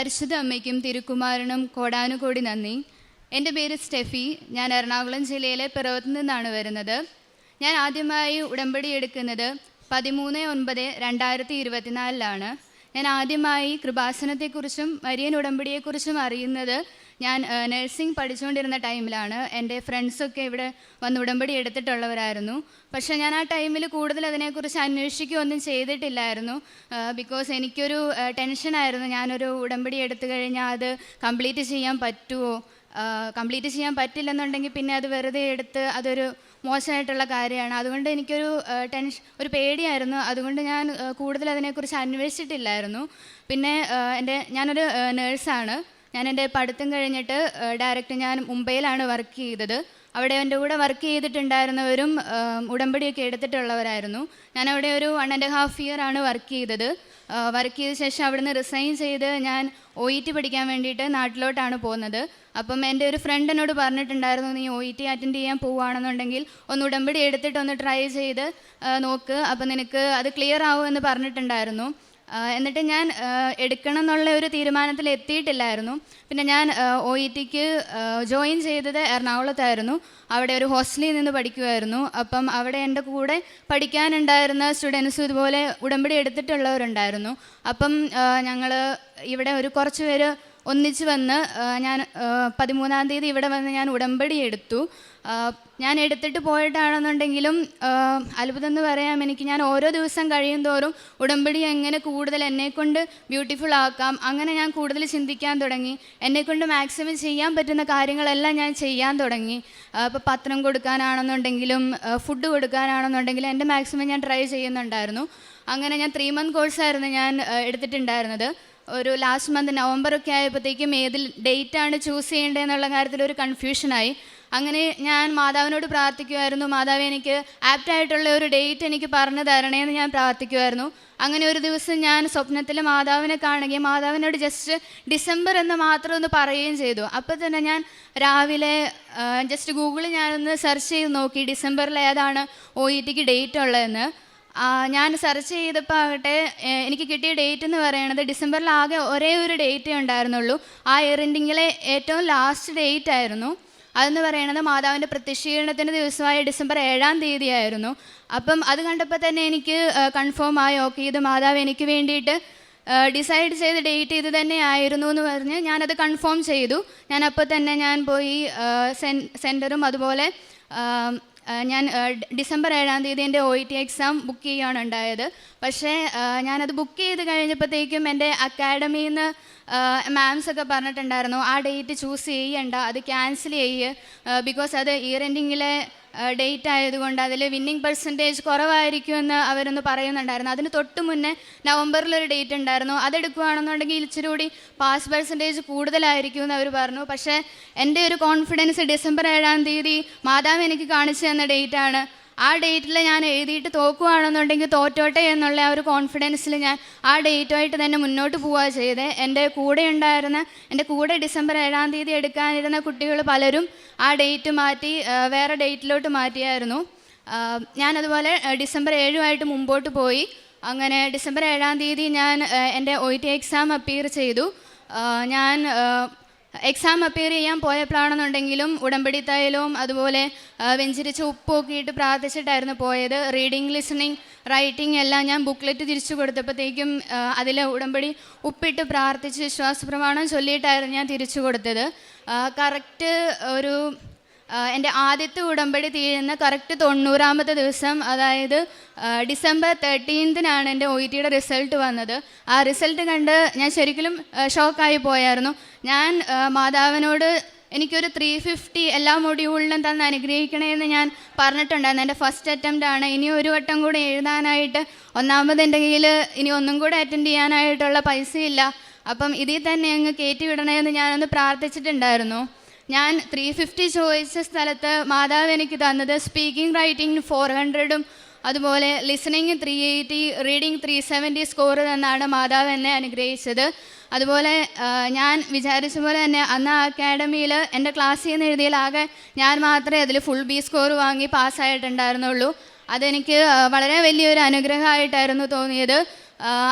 പരിശുദ്ധ അമ്മയ്ക്കും തിരുക്കുമാരനും കോടാനുകോടി നന്ദി. എന്റെ പേര് സ്റ്റെഫി. ഞാൻ എറണാകുളം ജില്ലയിലെ പിറവത്ത് നിന്നാണ് വരുന്നത്. ഞാൻ ആദ്യമായി ഉടമ്പടി എടുക്കുന്നത് പതിമൂന്ന് ഒൻപത് രണ്ടായിരത്തി ഇരുപത്തിനാലിലാണ്. ഞാൻ ആദ്യമായി കൃപാസനത്തെക്കുറിച്ചും മരിയൻ ഉടമ്പടിയെക്കുറിച്ചും അറിയുന്നത് ഞാൻ നഴ്സിംഗ് പഠിച്ചുകൊണ്ടിരുന്ന ടൈമിലാണ് എന്റെ ഫ്രണ്ട്സൊക്കെ ഇവിടെ വന്ന് ഉടമ്പടി എടുത്തിട്ടുള്ളവരായിരുന്നു. പക്ഷേ ഞാൻ ആ ടൈമിൽ കൂടുതൽ അതിനെക്കുറിച്ച് അന്വേഷിക്കുകയൊന്നും ചെയ്തിട്ടില്ലായിരുന്നു. ബിക്കോസ് എനിക്കൊരു ടെൻഷനായിരുന്നു. ഞാനൊരു ഉടമ്പടി എടുത്തു കഴിഞ്ഞാൽ അത് കംപ്ലീറ്റ് ചെയ്യാൻ പറ്റുമോ കംപ്ലീറ്റ് ചെയ്യാൻ പറ്റില്ലെന്നുണ്ടെങ്കിൽ പിന്നെ അത് വെറുതെ എടുത്ത് അതൊരു മോശമായിട്ടുള്ള കാര്യമാണ്. അതുകൊണ്ട് എനിക്കൊരു ടെൻഷൻ ഒരു പേടിയായിരുന്നു. അതുകൊണ്ട് ഞാൻ കൂടുതൽ അതിനെക്കുറിച്ച് അന്വേഷിച്ചിട്ടില്ലായിരുന്നു. പിന്നെ എന്റെ ഞാനൊരു നേഴ്സാണ്. ഞാൻ എന്റെ പഠിത്തം കഴിഞ്ഞിട്ട് ഡയറക്റ്റ് ഞാൻ മുംബൈയിലാണ് വർക്ക് ചെയ്തത്. അവിടെ എന്റെ കൂടെ വർക്ക് ചെയ്തിട്ടുണ്ടായിരുന്നവരും ഉടമ്പടിയൊക്കെ എടുത്തിട്ടുള്ളവരായിരുന്നു. ഞാൻ അവിടെ ഒരു വൺ ആൻഡ് ഹാഫ് ഇയർ ആണ് വർക്ക് ചെയ്തത്. വർക്ക് ചെയ്ത ശേഷം അവിടുന്ന് റിസൈൻ ചെയ്ത് ഞാൻ ഒ ഇ ടി പഠിക്കാൻ വേണ്ടിയിട്ട് നാട്ടിലോട്ടാണ് പോകുന്നത്. അപ്പം എന്റെ ഒരു ഫ്രണ്ട് എന്നോട് പറഞ്ഞിട്ടുണ്ടായിരുന്നു നീ ഒ ഇ ടി അറ്റൻഡ് ചെയ്യാൻ പോവുകയാണെന്നുണ്ടെങ്കിൽ ഒന്ന് ഉടമ്പടി എടുത്തിട്ട് ഒന്ന് ട്രൈ ചെയ്ത് നോക്ക്. അപ്പം നിനക്ക് അത് ക്ലിയർ ആവുമെന്ന് പറഞ്ഞിട്ടുണ്ടായിരുന്നു. എന്നിട്ട് ഞാൻ എടുക്കണം എന്നുള്ള ഒരു തീരുമാനത്തിൽ എത്തിയിട്ടില്ലായിരുന്നു. പിന്നെ ഞാൻ ഒ ഇ ടിക്ക് ജോയിൻ ചെയ്തത് എറണാകുളത്തായിരുന്നു. അവിടെ ഒരു ഹോസ്റ്റലിൽ നിന്ന് പഠിക്കുമായിരുന്നു അപ്പം അവിടെ എന്റെ കൂടെ പഠിക്കാനുണ്ടായിരുന്ന സ്റ്റുഡൻസും ഇതുപോലെ ഉടമ്പടി എടുത്തിട്ടുള്ളവരുണ്ടായിരുന്നു. അപ്പം ഞങ്ങൾ ഇവിടെ ഒരു കുറച്ച് പേര് ഒന്നിച്ച് വന്ന് ഞാൻ പതിമൂന്നാം തീയതി ഇവിടെ വന്ന് ഞാൻ ഉടമ്പടി എടുത്തു. ഞാൻ എടുത്തിട്ട് പോയിട്ടാണെന്നുണ്ടെങ്കിലും അത്ഭുതം എന്ന് പറയാം. എനിക്ക് ഞാൻ ഓരോ ദിവസം കഴിയും തോറും ഉടമ്പടി എങ്ങനെ കൂടുതൽ എന്നെക്കൊണ്ട് ബ്യൂട്ടിഫുൾ ആക്കാം അങ്ങനെ ഞാൻ കൂടുതൽ ചിന്തിക്കാൻ തുടങ്ങി. എന്നെക്കൊണ്ട് മാക്സിമം ചെയ്യാൻ പറ്റുന്ന കാര്യങ്ങളെല്ലാം ഞാൻ ചെയ്യാൻ തുടങ്ങി. ഇപ്പോൾ പത്രം കൊടുക്കാനാണെന്നുണ്ടെങ്കിലും ഫുഡ് കൊടുക്കാനാണെന്നുണ്ടെങ്കിലും എന്റെ മാക്സിമം ഞാൻ ട്രൈ ചെയ്യുന്നുണ്ടായിരുന്നു. അങ്ങനെ ഞാൻ ത്രീ മന്ത് കോഴ്സായിരുന്നു ഞാൻ എടുത്തിട്ടുണ്ടായിരുന്നത്. ഒരു ലാസ്റ്റ് മന്ത് നവംബർ ഒക്കെ ആയപ്പോഴത്തേക്കും ഏതിൽ ഡേറ്റ് ആണ് ചൂസ് ചെയ്യേണ്ടതെന്നുള്ള കാര്യത്തിൽ ഒരു കൺഫ്യൂഷനായി അങ്ങനെ ഞാൻ മാതാവിനോട് പ്രാർത്ഥിക്കുമായിരുന്നു. മാതാവ് എനിക്ക് ആപ്റ്റായിട്ടുള്ള ഒരു ഡേറ്റ് എനിക്ക് പറഞ്ഞു തരണേന്ന് ഞാൻ പ്രാർത്ഥിക്കുമായിരുന്നു. അങ്ങനെ ഒരു ദിവസം ഞാൻ സ്വപ്നത്തിൽ മാതാവിനെ കാണുകയും മാതാവിനോട് ജസ്റ്റ് ഡിസംബർ എന്ന് മാത്രം ഒന്ന് പറയുകയും ചെയ്തു. അപ്പോൾ തന്നെ ഞാൻ രാവിലെ ജസ്റ്റ് ഗൂഗിളിൽ ഞാനൊന്ന് സെർച്ച് ചെയ്ത് നോക്കി ഡിസംബറിൽ ഏതാണ് ഒ ഇ ടിക്ക് ഡേറ്റ് ഉള്ളതെന്ന്. ഞാൻ സെർച്ച് ചെയ്തപ്പോൾ ആകട്ടെ എനിക്ക് കിട്ടിയ ഡേറ്റ് എന്ന് പറയുന്നത് ഡിസംബറിൽ ആകെ ഒരേ ഒരു ഡേറ്റേ ഉണ്ടായിരുന്നുള്ളൂ. ആ ഇയർ ഏറ്റവും ലാസ്റ്റ് ഡേറ്റ് ആയിരുന്നു. അതെന്ന് പറയുന്നത് മാതാവിന്റെ പ്രത്യക്ഷീകരണത്തിന്റെ ദിവസമായ ഡിസംബർ ഏഴാം തീയതിയായിരുന്നു. അപ്പം അത് കണ്ടപ്പോൾ തന്നെ എനിക്ക് കൺഫേം ആയി ഓക്കെ ഇത് മാതാവ് എനിക്ക് വേണ്ടിയിട്ട് ഡിസൈഡ് ചെയ്ത ഡേറ്റ് ഇത് തന്നെ ആയിരുന്നു എന്ന് പറഞ്ഞ് ഞാനത് കൺഫേം ചെയ്തു. ഞാൻ അപ്പോൾ തന്നെ ഞാൻ പോയി സെൻ സെന്ററും അതുപോലെ ഞാൻ ഡിസംബർ ഏഴാം തീയതി എന്റെ O E T exam book ചെയ്യുകയാണ് ഉണ്ടായത്. പക്ഷേ ഞാനത് ബുക്ക് ചെയ്ത് കഴിഞ്ഞപ്പോഴത്തേക്കും എന്റെ അക്കാഡമിയിൽ നിന്ന് മാംസ് ഒക്കെ പറഞ്ഞിട്ടുണ്ടായിരുന്നു ആ ഡേറ്റ് ചൂസ് ചെയ്യണ്ട അത് ക്യാൻസൽ ചെയ്യ് ബിക്കോസ് അത് ഇയർ എൻഡിങ്ങിലെ ഡേറ്റ് ആയതുകൊണ്ട് അതിൽ വിന്നിങ് പെർസെന്റേജ് കുറവായിരിക്കുമെന്ന് അവരൊന്ന് പറയുന്നുണ്ടായിരുന്നു. അതിന് തൊട്ട് മുന്നേ നവംബറിലൊരു ഡേറ്റ് ഉണ്ടായിരുന്നു. അതെടുക്കുകയാണെന്നുണ്ടെങ്കിൽ ഇച്ചിരി കൂടി പാസ് പെർസെന്റേജ് കൂടുതലായിരിക്കും എന്ന് അവർ പറഞ്ഞു. പക്ഷേ എന്റെ ഒരു കോൺഫിഡൻസ് ഡിസംബർ ഏഴാം തീയതി മാതാവ് എനിക്ക് കാണിച്ചു തന്ന ഡേറ്റാണ് ആ ഡേറ്റിൽ ഞാൻ എഴുതിയിട്ട് തോക്കുകയാണെന്നുണ്ടെങ്കിൽ തോറ്റോട്ടെ എന്നുള്ള ആ ഒരു കോൺഫിഡൻസിൽ ഞാൻ ആ ഡേറ്റുമായിട്ട് തന്നെ മുന്നോട്ട് പോവുക ചെയ്തത് എന്റെ കൂടെ ഉണ്ടായിരുന്ന എന്റെ കൂടെ ഡിസംബർ ഏഴാം തീയതി എടുക്കാനിരുന്ന കുട്ടികൾ പലരും ആ ഡേറ്റ് മാറ്റി വേറെ ഡേറ്റിലോട്ട് മാറ്റിയായിരുന്നു. ഞാനതുപോലെ ഡിസംബർ ഏഴുമായിട്ട് മുമ്പോട്ട് പോയി. അങ്ങനെ ഡിസംബർ ഏഴാം തീയതി ഞാൻ എന്റെ ഒ ടി എക്സാം അപ്പിയർ ചെയ്തു. ഞാൻ എക്സാം അപ്പിയർ ചെയ്യാൻ പോയപ്പോഴാണെന്നുണ്ടെങ്കിലും ഉടമ്പടി തൈലവും അതുപോലെ വെഞ്ചരിച്ച ഉപ്പൊക്കെ ഇട്ട് പ്രാർത്ഥിച്ചിട്ടായിരുന്നു പോയത്. റീഡിങ് ലിസണിങ് റൈറ്റിംഗ് എല്ലാം ഞാൻ ബുക്ക്ലെറ്റ് തിരിച്ചു കൊടുത്തപ്പോഴത്തേക്കും അതിൽ ഉടമ്പടി ഉപ്പിട്ട് പ്രാർത്ഥിച്ച് വിശ്വാസപ്രമാണം ചൊല്ലിയിട്ടായിരുന്നു ഞാൻ തിരിച്ചു കൊടുത്തത്. കറക്റ്റ് ഒരു എന്റെ ആദ്യത്തെ ഉടമ്പടി തീരുന്ന കറക്റ്റ് തൊണ്ണൂറാമത്തെ ദിവസം അതായത് ഡിസംബർ തേർട്ടീൻത്തിനാണ് എന്റെ ഒ ടിയുടെ റിസൾട്ട് വന്നത്. ആ റിസൾട്ട് കണ്ട് ഞാൻ ശരിക്കും ഷോക്കായി പോയായിരുന്നു. ഞാൻ മാതാവിനോട് എനിക്കൊരു ത്രീ ഫിഫ്റ്റി എല്ലാ മൊഡ്യൂളിലും തന്ന് അനുഗ്രഹിക്കണമെന്ന് ഞാൻ പറഞ്ഞിട്ടുണ്ടായിരുന്നു. എന്റെ ഫസ്റ്റ് അറ്റംപ്റ്റ് ആണ്. ഇനി ഒരു വട്ടം കൂടെ എഴുതാനായിട്ട് ഒന്നാമത് എന്റെ കയ്യിൽ ഇനി ഒന്നും കൂടെ അറ്റൻഡ് ചെയ്യാനായിട്ടുള്ള പൈസയില്ല. അപ്പം ഇതിൽ തന്നെ അങ്ങ് കയറ്റി വിടണമെന്ന് ഞാനൊന്ന് പ്രാർത്ഥിച്ചിട്ടുണ്ടായിരുന്നു. ഞാൻ ത്രീ ഫിഫ്റ്റി ചോദിച്ച സ്ഥലത്ത് മാതാവ് എനിക്ക് തന്നത് സ്പീക്കിംഗ് റൈറ്റിംഗ് ഫോർ ഹൺഡ്രഡും അതുപോലെ listening three eighty reading three seventy score തന്നാണ് മാതാവ് എന്നെ അനുഗ്രഹിച്ചത്. അതുപോലെ ഞാൻ വിചാരിച്ച പോലെ തന്നെ അന്ന് അക്കാഡമിയിൽ എന്റെ ക്ലാസ്സിൽ നിന്ന് എഴുതിയാലാകെ ഞാൻ മാത്രമേ അതിൽ ഫുൾ ബി സ്കോർ വാങ്ങി പാസ്സായിട്ടുണ്ടായിരുന്നുള്ളൂ അതെനിക്ക് വളരെ വലിയൊരു അനുഗ്രഹമായിട്ടായിരുന്നു തോന്നിയത്.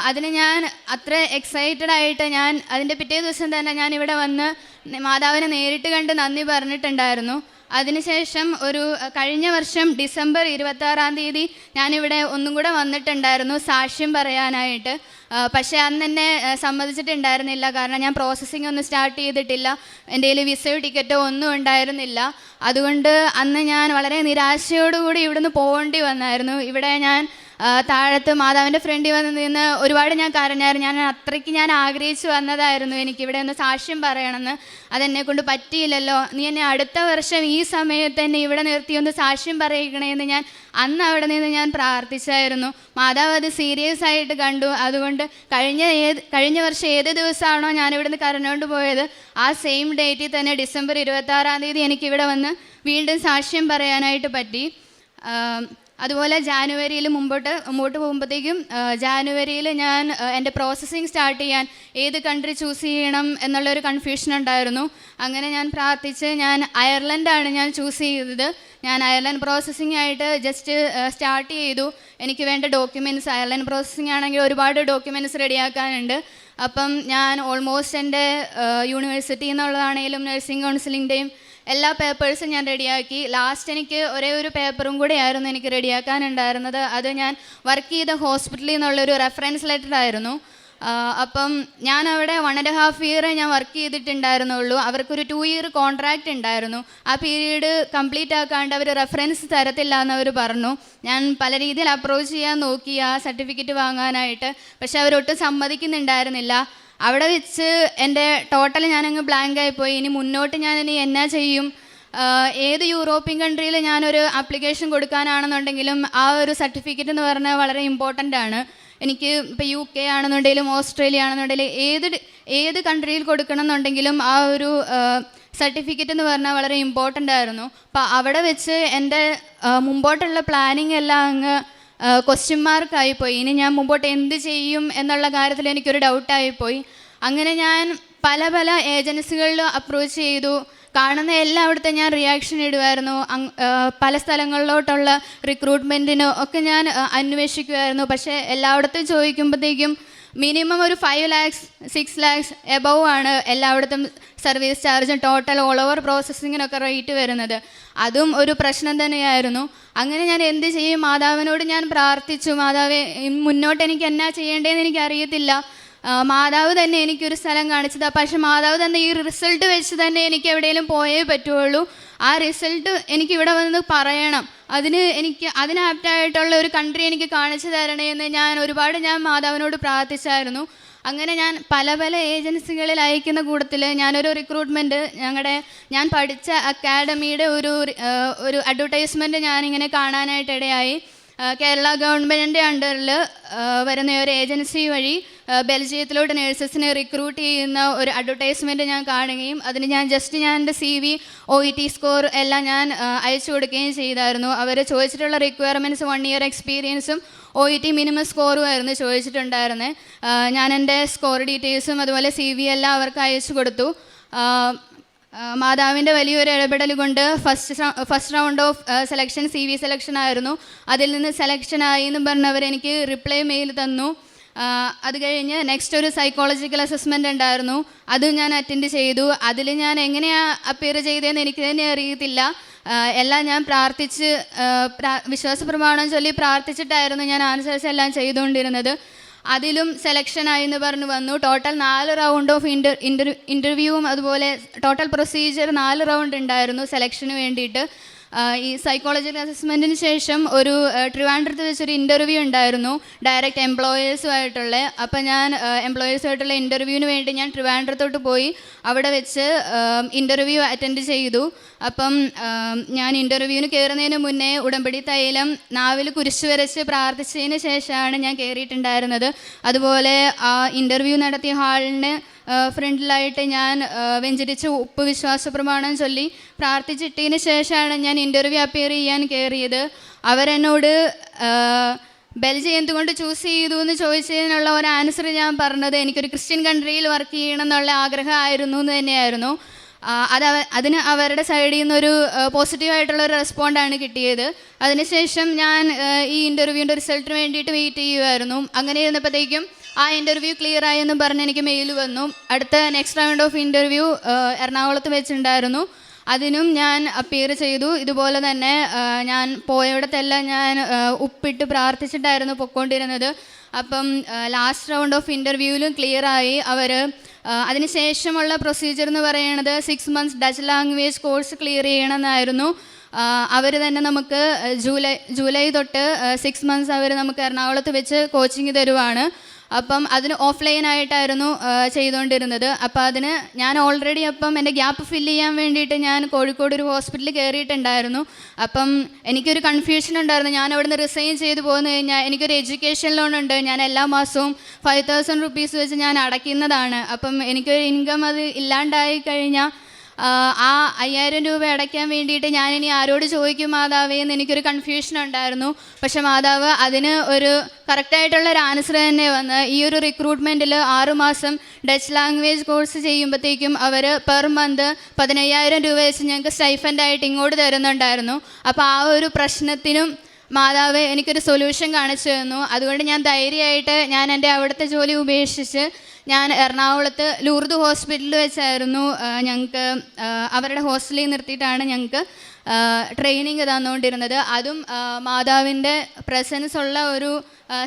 അതിന് ഞാൻ അത്ര എക്സൈറ്റഡ് ആയിട്ട് ഞാൻ അതിന്റെ പിറ്റേ ദിവസം തന്നെ ഞാൻ ഇവിടെ വന്ന് മാതാവിനെ നേരിട്ട് കണ്ട് നന്ദി പറഞ്ഞിട്ടുണ്ടായിരുന്നു. അതിനുശേഷം ഒരു കഴിഞ്ഞ വർഷം ഡിസംബർ ഇരുപത്തി ആറാം തീയതി ഞാനിവിടെ ഒന്നും കൂടെ വന്നിട്ടുണ്ടായിരുന്നു സാക്ഷ്യം പറയാനായിട്ട്. പക്ഷേ അന്ന് എന്നെ സമ്മതിച്ചിട്ടുണ്ടായിരുന്നില്ല. കാരണം ഞാൻ പ്രോസസ്സിംഗ് ഒന്നും സ്റ്റാർട്ട് ചെയ്തിട്ടില്ല. എന്റെ കയ്യിൽ വിസയോ ടിക്കറ്റോ ഒന്നും ഉണ്ടായിരുന്നില്ല. അതുകൊണ്ട് അന്ന് ഞാൻ വളരെ നിരാശയോടുകൂടി ഇവിടുന്ന് പോകേണ്ടി വന്നായിരുന്നു. ഇവിടെ ഞാൻ താഴത്ത് മാതാവിന്റെ ഫ്രണ്ടിൽ വന്ന് നിന്ന് ഒരുപാട് ഞാൻ കരഞ്ഞായിരുന്നു. ഞാൻ അത്രയ്ക്ക് ഞാൻ ആഗ്രഹിച്ചു വന്നതായിരുന്നു. എനിക്ക് ഇവിടെ ഒന്ന് സാക്ഷ്യം പറയണമെന്ന് അതെന്നെ കൊണ്ട് പറ്റിയില്ലല്ലോ. നീ എന്നെ അടുത്ത വർഷം ഈ സമയത്ത് തന്നെ ഇവിടെ നിർത്തി ഒന്ന് സാക്ഷ്യം പറയിക്കണേന്ന് ഞാൻ അന്ന് അവിടെ നിന്ന് ഞാൻ പ്രാർത്ഥിച്ചായിരുന്നു. മാതാവ് അത് സീരിയസ് ആയിട്ട് കണ്ടു. അതുകൊണ്ട് കഴിഞ്ഞ ഏത് കഴിഞ്ഞ വർഷം ഏത് ദിവസമാണോ ഞാൻ ഇവിടുന്ന് കരഞ്ഞുകൊണ്ട് പോയത് ആ സെയിം ഡേറ്റിൽ തന്നെ ഡിസംബർ ഇരുപത്തി ആറാം തീയതി എനിക്കിവിടെ വന്ന് വീണ്ടും സാക്ഷ്യം പറയാനായിട്ട് പറ്റി. അതുപോലെ ജാനുവരിയിൽ മുമ്പോട്ട് മുമ്പോട്ട് പോകുമ്പോഴത്തേക്കും ജാനുവരിയിൽ ഞാൻ എന്റെ പ്രോസസ്സിങ് സ്റ്റാർട്ട് ചെയ്യാൻ ഏത് കൺട്രി ചൂസ് ചെയ്യണം എന്നുള്ളൊരു കൺഫ്യൂഷൻ ഉണ്ടായിരുന്നു. അങ്ങനെ ഞാൻ പ്രാർത്ഥിച്ച് ഞാൻ അയർലൻഡാണ് ഞാൻ ചൂസ് ചെയ്തത്. ഞാൻ അയർലൻഡ് പ്രോസസ്സിംഗ് ആയിട്ട് ജസ്റ്റ് സ്റ്റാർട്ട് ചെയ്തു. എനിക്ക് വേണ്ട ഡോക്യുമെന്റ്സ് അയർലൻഡ് പ്രോസസ്സിംഗ് ആണെങ്കിൽ ഒരുപാട് ഡോക്യുമെന്റ്സ് റെഡിയാക്കാനുണ്ട് അപ്പം ഞാൻ ഓൾമോസ്റ്റ് എന്റെ യൂണിവേഴ്സിറ്റി എന്നുള്ളതാണെങ്കിലും നഴ്സിംഗ് കൗൺസിലിന്റെയും എല്ലാ പേപ്പേഴ്സും ഞാൻ റെഡിയാക്കി ലാസ്റ്റ് എനിക്ക് ഒരേ ഒരു പേപ്പറും കൂടെ ആയിരുന്നു എനിക്ക് റെഡിയാക്കാനുണ്ടായിരുന്നത് അത് ഞാൻ വർക്ക് ചെയ്ത ഹോസ്പിറ്റലിൽ നിന്നുള്ളൊരു റെഫറൻസ് ലെറ്റർ ആയിരുന്നു. അപ്പം ഞാൻ അവിടെ വൺ ആൻഡ് ഹാഫ് ഇയർ ഞാൻ വർക്ക് ചെയ്തിട്ടുണ്ടായിരുന്നുള്ളൂ. അവർക്കൊരു ടു ഇയർ കോൺട്രാക്റ്റ് ഉണ്ടായിരുന്നു. ആ പീരീഡ് കംപ്ലീറ്റ് ആക്കാണ്ട് അവർ റെഫറൻസ് തരത്തില്ല എന്നവർ പറഞ്ഞു. ഞാൻ പല രീതിയിൽ അപ്രോച്ച് ചെയ്യാൻ നോക്കി ആ സർട്ടിഫിക്കറ്റ് വാങ്ങാനായിട്ട്. പക്ഷെ അവരൊട്ടും സമ്മതിക്കുന്നുണ്ടായിരുന്നില്ല. അവിടെ വെച്ച് എന്റെ ടോട്ടൽ ഞാനങ്ങ് ബ്ലാങ്ക് ആയിപ്പോയി. ഇനി മുന്നോട്ട് ഞാൻ ഇനി എന്നാ ചെയ്യും? ഏത് യൂറോപ്യൻ കൺട്രിയിൽ ഞാനൊരു ആപ്ലിക്കേഷൻ കൊടുക്കാനാണെന്നുണ്ടെങ്കിലും ആ ഒരു സർട്ടിഫിക്കറ്റ് എന്ന് പറഞ്ഞാൽ വളരെ ഇമ്പോർട്ടന്റ് ആണ്. എനിക്ക് ഇപ്പോൾ യു കെ ആണെന്നുണ്ടെങ്കിലും ഓസ്ട്രേലിയ ആണെന്നുണ്ടെങ്കിലും ഏത് ഏത് കൺട്രിയിൽ കൊടുക്കണം എന്നുണ്ടെങ്കിലും ആ ഒരു സർട്ടിഫിക്കറ്റ് എന്ന് പറഞ്ഞാൽ വളരെ ഇമ്പോർട്ടന്റ് ആയിരുന്നു. അപ്പോൾ അവിടെ വെച്ച് എന്റെ മുമ്പോട്ടുള്ള പ്ലാനിങ് എല്ലാം അങ്ങ് ക്വസ്റ്റ്യൻ മാർക്കായിപ്പോയി ഇനി ഞാൻ മുമ്പോട്ട് എന്ത് ചെയ്യും എന്നുള്ള കാര്യത്തിൽ എനിക്കൊരു ഡൗട്ടായിപ്പോയി അങ്ങനെ ഞാൻ പല പല ഏജൻസികളിൽ അപ്രോച്ച് ചെയ്തു. കാണുന്ന എല്ലായിടത്തും ഞാൻ റിയാക്ഷൻ ഇടുമായിരുന്നു പല സ്ഥലങ്ങളിലോട്ടുള്ള റിക്രൂട്ട്മെന്റിനോ ഒക്കെ ഞാൻ അന്വേഷിക്കുമായിരുന്നു പക്ഷേ എല്ലായിടത്തും ചോദിക്കുമ്പോഴത്തേക്കും മിനിമം ഒരു five lakhs six lakhs above ആണ് എല്ലായിടത്തും സർവീസ് ചാർജും ടോട്ടൽ ഓൾ ഓവർ പ്രോസസ്സിങ്ങിനൊക്കെ റേറ്റ് വരുന്നത്. അതും ഒരു പ്രശ്നം തന്നെയായിരുന്നു. അങ്ങനെ ഞാൻ എന്ത് ചെയ്യും? മാതാവിനോട് ഞാൻ പ്രാർത്ഥിച്ചു. മാതാവ് മുന്നോട്ട് എനിക്ക് എന്നാ ചെയ്യേണ്ടതെന്ന് എനിക്ക് അറിയത്തില്ല ആ, മാതാവ് തന്നെ എനിക്കൊരു സ്ഥലം കാണിച്ചത്. പക്ഷെ മാതാവ് തന്നെ ഈ റിസൾട്ട് വെച്ച് തന്നെ എനിക്ക് എവിടെയെങ്കിലും പോയേ പറ്റുള്ളൂ. ആ റിസൾട്ട് എനിക്ക് ഇവിടെ വന്ന് പറയണം. അതിന് എനിക്ക് അതിനാപ്റ്റായിട്ടുള്ള ഒരു കൺട്രി എനിക്ക് കാണിച്ചു തരണേ എന്ന് ഞാൻ ഒരുപാട് ഞാൻ മാതാവിനോട് പ്രാർത്ഥിച്ചായിരുന്നു. അങ്ങനെ ഞാൻ പല പല ഏജൻസികളിൽ അയക്കുന്ന കൂട്ടത്തിൽ ഞാനൊരു റിക്രൂട്ട്മെന്റ് ഞങ്ങളുടെ ഞാൻ പഠിച്ച അക്കാഡമിയുടെ ഒരു ഒരു അഡ്വർടൈസ്മെന്റ് ഞാനിങ്ങനെ കാണാനായിട്ട് ഇടയായി കേരള ഗവൺമെന്റിന്റെ അണ്ടറിൽ വരുന്ന ഒരു ഏജൻസി വഴി ബെൽജിയത്തിലോട്ട് നേഴ്സസിനെ റിക്രൂട്ട് ചെയ്യുന്ന ഒരു അഡ്വർടൈസ്മെന്റ് ഞാൻ കാണുകയും അതിന് ഞാൻ ജസ്റ്റ് ഞാൻ എന്റെ C V O E T score എല്ലാം ഞാൻ അയച്ചു കൊടുക്കുകയും ചെയ്തായിരുന്നു. അവർ ചോദിച്ചിട്ടുള്ള റിക്വയർമെന്റ്സ് വൺ ഇയർ എക്സ്പീരിയൻസും ഒ ഇ ടി മിനിമം സ്കോറും ആയിരുന്നു ചോദിച്ചിട്ടുണ്ടായിരുന്നത് ഞാൻ എന്റെ സ്കോർ ഡീറ്റെയിൽസും അതുപോലെ സി വി എല്ലാം അവർക്ക് അയച്ചു കൊടുത്തു. മാതാവിന്റെ വലിയൊരു ഇടപെടൽ കൊണ്ട് first first round of selection C V selection ആയിരുന്നു. അതിൽ നിന്ന് സെലക്ഷൻ ആയി എന്ന് പറഞ്ഞവർ എനിക്ക് റിപ്ലൈ മെയിൽ തന്നു. അത് കഴിഞ്ഞ് നെക്സ്റ്റ് ഒരു സൈക്കോളജിക്കൽ അസസ്മെന്റ് ഉണ്ടായിരുന്നു. അത് ഞാൻ അറ്റൻഡ് ചെയ്തു. അതിൽ ഞാൻ എങ്ങനെയാണ് അപ്പിയർ ചെയ്തതെന്ന് എനിക്ക് തന്നെ അറിയത്തില്ല. എല്ലാം ഞാൻ പ്രാർത്ഥിച്ച് വിശ്വാസ പ്രമാണം ചൊല്ലി പ്രാർത്ഥിച്ചിട്ടായിരുന്നു ഞാൻ ആൻസേഴ്സ് എല്ലാം ചെയ്തുകൊണ്ടിരുന്നത്. അതിലും എന്ന് പറഞ്ഞു വന്നു. ടോട്ടൽ നാല് റൗണ്ട് ഓഫ് ഇന്റർ ഇന്റർ ഇന്റർവ്യൂവും അതുപോലെ ടോട്ടൽ പ്രൊസീജിയർ നാല് റൗണ്ട് ഉണ്ടായിരുന്നു സെലക്ഷന് വേണ്ടിയിട്ട്. ഈ സൈക്കോളജിക്കൽ അസസ്മെന്റിന് ശേഷം ഒരു ട്രിവാൻഡ്രത്ത് വെച്ചൊരു ഇന്റർവ്യൂ ഉണ്ടായിരുന്നു ഡയറക്റ്റ് എംപ്ലോയേഴ്സുമായിട്ടുള്ള അപ്പം ഞാൻ എംപ്ലോയേഴ്സുമായിട്ടുള്ള ഇന്റർവ്യൂവിന് വേണ്ടി ഞാൻ ട്രിവാൻഡ്രത്തോട്ട് പോയി അവിടെ വെച്ച് ഇന്റർവ്യൂ അറ്റൻഡ് ചെയ്തു. അപ്പം ഞാൻ ഇന്റർവ്യൂവിന് കയറുന്നതിന് മുന്നേ ഉടമ്പടി തൈലം നാവിൽ കുരിശ് വരച്ച് പ്രാർത്ഥിച്ചതിന് ശേഷമാണ് ഞാൻ കയറിയിട്ടുണ്ടായിരുന്നത് അതുപോലെ ആ ഇന്റർവ്യൂ നടത്തിയ ഹാളിന് ഫ്രണ്ടിലായിട്ട് ഞാൻ വെഞ്ചരിച്ച് ഉപ്പ് വിശ്വാസ പ്രമാണം ചൊല്ലി പ്രാർത്ഥിച്ചിട്ടതിന് ശേഷമാണ് ഞാൻ ഇന്റർവ്യൂ അപ്പിയർ ചെയ്യാൻ കയറിയത് അവരെന്നോട് ബെൽജിയം എന്തുകൊണ്ട് ചൂസ് ചെയ്തു എന്ന് ചോദിച്ചതിനുള്ള ഒരു ആൻസർ ഞാൻ പറഞ്ഞത് എനിക്കൊരു ക്രിസ്ത്യൻ കൺട്രിയിൽ വർക്ക് ചെയ്യണം എന്നുള്ള ആഗ്രഹമായിരുന്നു എന്ന് തന്നെയായിരുന്നു. അത് അതിന് അവരുടെ സൈഡിൽ നിന്നൊരു പോസിറ്റീവായിട്ടുള്ള ഒരു റെസ്പോണ്ടാണ് കിട്ടിയത്. അതിനുശേഷം ഞാൻ ഈ ഇന്റർവ്യൂവിന്റെ റിസൾട്ടിന് വേണ്ടിയിട്ട് വെയിറ്റ് ചെയ്യുമായിരുന്നു അങ്ങനെ ഇരുന്നപ്പോഴത്തേക്കും ആ ഇന്റർവ്യൂ ക്ലിയർ ആയി എന്ന് പറഞ്ഞ് എനിക്ക് മെയിൽ വന്നു. അടുത്ത നെക്സ്റ്റ് റൗണ്ട് ഓഫ് ഇന്റർവ്യൂ എറണാകുളത്ത് വെച്ചിട്ടുണ്ടായിരുന്നു അതിനും ഞാൻ അപ്പിയർ ചെയ്തു. ഇതുപോലെ തന്നെ ഞാൻ പോയവിടത്തെല്ലാം ഞാൻ ഉപ്പിട്ട് പ്രാർത്ഥിച്ചിട്ടായിരുന്നു പൊയ്ക്കൊണ്ടിരുന്നത് അപ്പം ലാസ്റ്റ് റൗണ്ട് ഓഫ് ഇന്റർവ്യൂവിലും ക്ലിയറായി അവർ അതിനുശേഷമുള്ള പ്രൊസീജിയർ എന്ന് പറയുന്നത് six months Dutch language course clear ചെയ്യണമെന്നായിരുന്നു. അവർ തന്നെ നമുക്ക് ജൂലൈ ജൂലൈ തൊട്ട് സിക്സ് മന്ത്സ് അവർ നമുക്ക് എറണാകുളത്ത് വെച്ച് കോച്ചിങ് തരുവാണ്. അപ്പം അതിന് ആ, ചെയ്തുകൊണ്ടിരുന്നത് അപ്പം അതിന് ഞാൻ ഓൾറെഡി അപ്പം എന്റെ ഗ്യാപ്പ് ഫില്ല് ചെയ്യാൻ വേണ്ടിയിട്ട് ഞാൻ കോഴിക്കോട് ഒരു ഹോസ്പിറ്റലിൽ കയറിയിട്ടുണ്ടായിരുന്നു അപ്പം എനിക്കൊരു കൺഫ്യൂഷൻ ഉണ്ടായിരുന്നു. ഞാൻ അവിടുന്ന് റിസൈൻ ചെയ്ത് പോന്നു കഴിഞ്ഞാൽ എനിക്കൊരു എഡ്യൂക്കേഷൻ ലോൺ ഉണ്ട്. ഞാൻ എല്ലാ മാസവും ഫൈവ് തൗസൻഡ് റുപ്പീസ് വെച്ച് ഞാൻ അടയ്ക്കുന്നതാണ്. അപ്പം എനിക്കൊരു ഇൻകം അത് ഇല്ലാണ്ടായി കഴിഞ്ഞാൽ ആ, അയ്യായിരം രൂപ അടയ്ക്കാൻ വേണ്ടിയിട്ട് ഞാനിനി ആരോട് ചോദിക്കും മാതാവേ എന്ന് എനിക്കൊരു കൺഫ്യൂഷൻ ഉണ്ടായിരുന്നു. പക്ഷെ മാതാവ് അതിന് ഒരു കറക്റ്റായിട്ടുള്ള ഒരു ആൻസർ തന്നെ വന്ന് ഈ ഒരു റിക്രൂട്ട്മെന്റിൽ ആറുമാസം ഡച്ച് ലാംഗ്വേജ് കോഴ്സ് ചെയ്യുമ്പോഴത്തേക്കും അവർ പെർ മന്ത് പതിനയ്യായിരം രൂപ വെച്ച് ഞങ്ങൾക്ക് സ്റ്റൈഫന്റായിട്ട് ഇങ്ങോട്ട് തരുന്നുണ്ടായിരുന്നു. അപ്പോൾ ആ ഒരു പ്രശ്നത്തിനും മാതാവ് എനിക്കൊരു സൊല്യൂഷൻ കാണിച്ചു തന്നു. അതുകൊണ്ട് ഞാൻ ധൈര്യമായിട്ട് ഞാൻ എന്റെ അവിടുത്തെ ജോലി ഉപേക്ഷിച്ച് ഞാൻ എറണാകുളത്ത് ലൂർദ് ഹോസ്പിറ്റലിൽ വെച്ചായിരുന്നു. ഞങ്ങൾക്ക് അവരുടെ ഹോസ്റ്റലിൽ നിർത്തിയിട്ടാണ് ഞങ്ങൾക്ക് ട്രെയിനിങ് തന്നുകൊണ്ടിരുന്നത്. അതും മാതാവിന്റെ പ്രസൻസ് ഉള്ള ഒരു